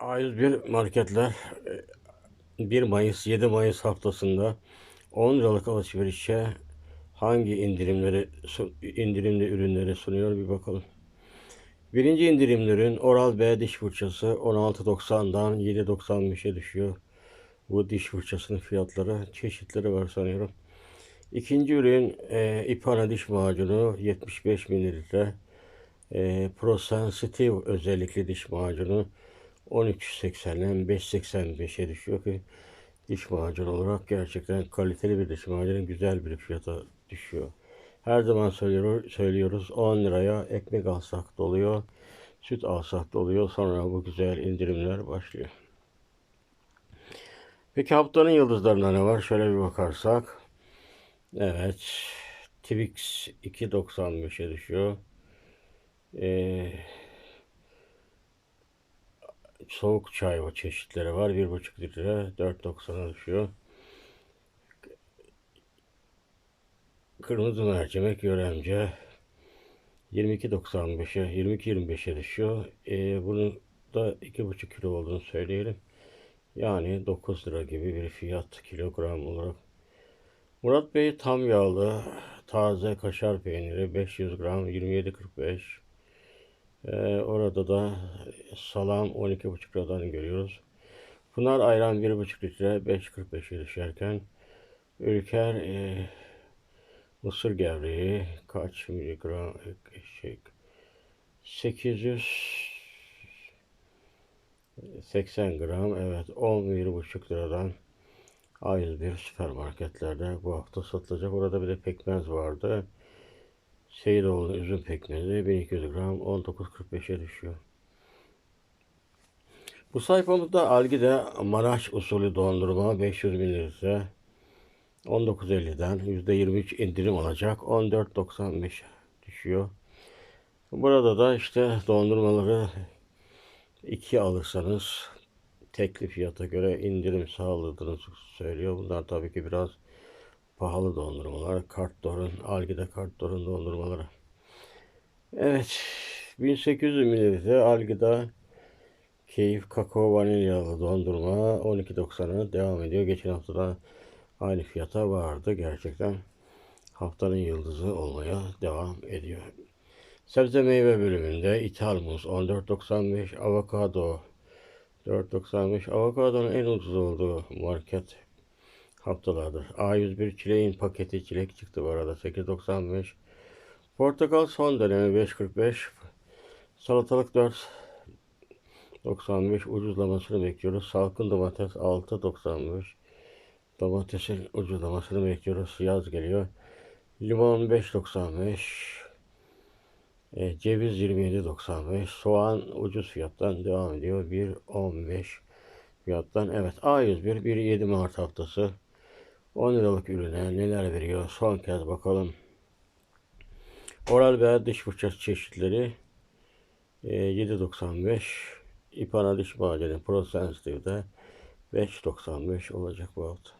A101 marketler e, 1 Mayıs 7 Mayıs haftasında 10 liralık alışverişe hangi indirimleri indirimli ürünleri sunuyor bir bakalım. Birinci indirimli ürün Oral B diş fırçası 16.90'dan 7.95'e düşüyor. Bu diş fırçasının fiyatları çeşitleri var sanıyorum. İkinci ürün e, İpana diş macunu 75 mililitre. E, Pro Sensitive özellikli diş macunu 13.80'den 5.85'e düşüyor ki diş macunu olarak gerçekten kaliteli bir diş macunu güzel bir fiyata düşüyor. Her zaman söylüyor, söylüyoruz 10 liraya ekmek alsak doluyor, süt alsak doluyor. Sonra bu güzel indirimler başlıyor. Peki haftanın yıldızlarında ne var? Şöyle bir bakarsak. Evet. Twix 2.95'e düşüyor. Ee, soğuk çay o çeşitleri var. 1.5 litre 4.90'a düşüyor. Kırmızı mercimek yöremce 22.95'e 22.25'e düşüyor. Ee, bunun da 2.5 kilo olduğunu söyleyelim. Yani 9 lira gibi bir fiyat kilogram olarak. Murat Bey tam yağlı taze kaşar peyniri 500 gram 27.45. Ee, orada da salam 12,5 liradan görüyoruz. Pınar ayran 1,5 litre 5.45'e düşerken Ülker e, mısır gevreği kaç miligram şey 880 gram evet 11,5 liradan A101 süpermarketlerde bu hafta satılacak. Orada bir de pekmez vardı. Seyidoğlu üzüm pekmezi 1200 gram 19.45'e düşüyor. Bu sayfamızda Algide Maraş usulü dondurma 500 mililitre 19.50'den %23 indirim alacak 14.95 düşüyor. Burada da işte dondurmaları iki alırsanız tekli fiyata göre indirim sağladığını söylüyor. Bunlar tabii ki biraz pahalı dondurmalar. Kartdor'un, Algida Kartdor'un dondurmaları. Evet, 1800 mililitre Algida Keyif Kakao Vanilyalı dondurma 12.90'a devam ediyor. Geçen hafta da aynı fiyata vardı. Gerçekten haftanın yıldızı olmaya devam ediyor. Sebze meyve bölümünde ithal muz 14.95, avokado 4.95. Avokadonun en ucuz olduğu market haftalardır. A101 çileğin paketi çilek çıktı bu arada 8.95. Portakal son dönemi 5.45. Salatalık 4.95 ucuzlamasını bekliyoruz. Salkın domates 6.95. Domatesin ucuzlamasını bekliyoruz. Yaz geliyor. Limon 5.95. E, ceviz 27.95. Soğan ucuz fiyattan devam ediyor. 1.15 fiyattan. Evet A101 1.7 Mart haftası 10 liralık ürüne neler veriyor? Son kez bakalım. Oral B diş fırçası çeşitleri e, 7.95. İpana diş macunu Pro Sensitive'de 5.95 olacak bu hafta.